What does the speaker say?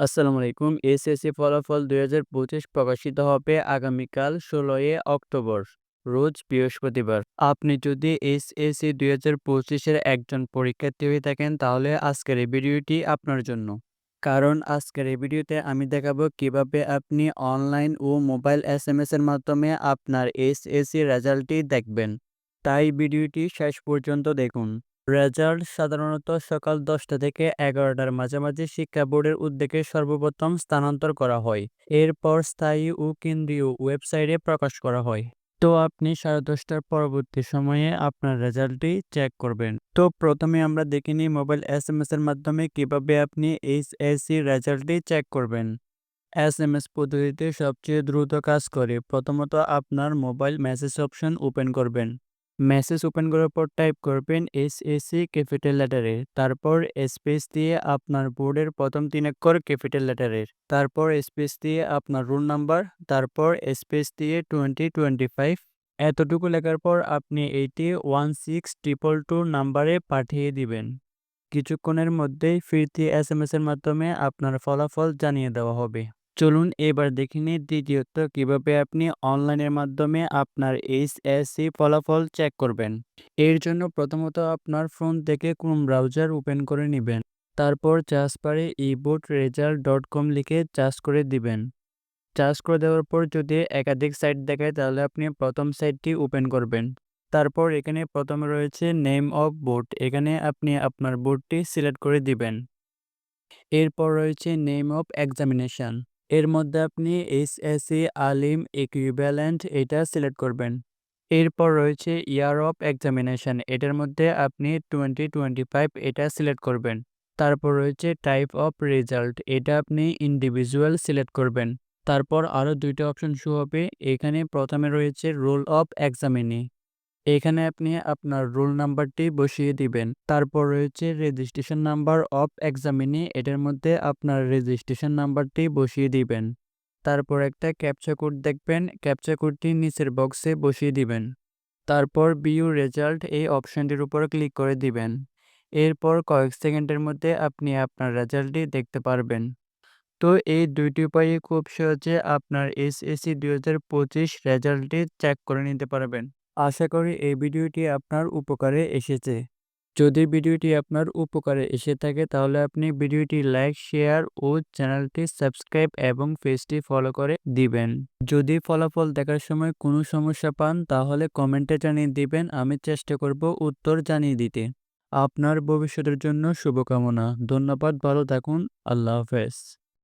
আসসালামু আলাইকুম। এসএসসি ফলাফল ২০২৫ প্রকাশিত হবে আগামীকাল ১৬ই অক্টোবর, রোজ বৃহস্পতিবার। আপনি যদি এসএসসি ২০২৫ এর একজন পরীক্ষার্থী হয়ে থাকেন তাহলে আজকের এই ভিডিওটি আপনার জন্য। কারণ আজকের এই ভিডিওতে আমি দেখাবো কীভাবে আপনি অনলাইন ও মোবাইল এসএমএস এর মাধ্যমে আপনার এসএসসি রেজাল্টটি দেখবেন। তাই ভিডিওটি শেষ পর্যন্ত দেখুন। রেজাল্ট সাধারণত সকাল ১০টা থেকে ১১টার মাঝামাঝি শিক্ষা বোর্ডের উদ্যোগে সর্বপ্রথম স্থানান্তর করা হয়। এরপর স্থায়ী ও কেন্দ্রীয় ওয়েবসাইটে প্রকাশ করা হয়। তো আপনি সাড়ে দশটার পরবর্তী সময়ে আপনার রেজাল্টটি চেক করবেন। তো প্রথমে আমরা দেখে নিই মোবাইল এসএমএস এর মাধ্যমে কীভাবে আপনি এইচএসসি রেজাল্টটি চেক করবেন। এস এম এস পদ্ধতিতে সবচেয়ে দ্রুত কাজ করে। প্রথমত আপনার মোবাইল মেসেজ অপশন ওপেন করবেন। মেসেজ ওপেন করার পর টাইপ করবেন এসএসসি ক্যাপিটাল লেটারে তারপর স্পেস দিয়ে আপনার বোর্ডের প্রথম তিন অক্ষর ক্যাপিটাল লেটারের তারপর স্পেস দিয়ে আপনার রোল নাম্বার তারপর স্পেস দিয়ে টোয়েন্টি টোয়েন্টি ফাইভ এতটুকু লেখার পর আপনি eighty one six triple two নাম্বারে পাঠিয়ে দিবেন। কিছুক্ষণের মধ্যেই ফিরতি এস এম এস এর মাধ্যমে আপনার ফলাফল জানিয়ে দেওয়া হবে। চলুন এবার দেখে নিই দ্বিতীয়ত, কীভাবে আপনি অনলাইনের মাধ্যমে আপনার এইচএসসি ফলাফল চেক করবেন। এর জন্য প্রথমত আপনার ফোন থেকে ক্রোম ব্রাউজার ওপেন করে নেবেন, তারপর চার্জ পারে ইবোর্ড রেজাল্ট ডট কম লিখে চার্জ করে দিবেন। চার্জ করে দেওয়ার পর যদি একাধিক সাইট দেখায়, তাহলে আপনি প্রথম সাইটটি ওপেন করবেন। তারপর এখানে প্রথমে রয়েছে নেম অফ বোর্ড এখানে আপনি আপনার বোর্ডটি সিলেক্ট করে দিবেন। এরপর রয়েছে নেম অফ এক্সামিনেশন এর মধ্যে আপনি এইচএসসি আলিম ইকুইভ্যালেন্ট এটা সিলেক্ট করবেন। এরপর রয়েছে ইয়ার অফ এক্সামিনেশন এটার মধ্যে আপনি টোয়েন্টি টোয়েন্টি ফাইভ এটা সিলেক্ট করবেন। তারপর রয়েছে টাইপ অফ রেজাল্ট এটা আপনি ইন্ডিভিজুয়াল সিলেক্ট করবেন। তারপর আরও দুইটা অপশন শো হবে, এখানে প্রথমে রয়েছে রোল অফ এক্সামিনি এখানে আপনি আপনার রোল নাম্বারটি বসিয়ে দিবেন। তারপর রয়েছে রেজিস্ট্রেশন নাম্বার অফ এক্সামিনি এটার মধ্যে আপনার রেজিস্ট্রেশন নাম্বারটি বসিয়ে দিবেন। তারপর একটা ক্যাপচা কোড দেখবেন। ক্যাপচা কোডটি নিচের বক্সে বসিয়ে দিবেন। তারপর বিউ রেজাল্ট এই অপশানটির উপর ক্লিক করে দিবেন। এরপর কয়েক সেকেন্ডের মধ্যে আপনি আপনার রেজাল্টটি দেখতে পারবেন। তো এই দুইটি উপায়ে খুব সহজে আপনার এসএসসি দুই হাজার পঁচিশ রেজাল্টটি চেক করে নিতে পারবেন। আশা করি এই ভিডিওটি আপনার উপকারে এসেছে। যদি ভিডিওটি আপনার উপকারে এসে থাকে, তাহলে আপনি ভিডিওটি লাইক, শেয়ার ও চ্যানেলটি সাবস্ক্রাইব এবং পেজটি ফলো করে দিবেন। যদি ফলাফল দেখার সময় কোনো সমস্যা পান, তাহলে কমেন্টে জানিয়ে দিবেন, আমি চেষ্টা করব উত্তর জানিয়ে দিতে। আপনার ভবিষ্যতের জন্য শুভকামনা। ধন্যবাদ, ভালো থাকুন, আল্লাহ হাফেজ।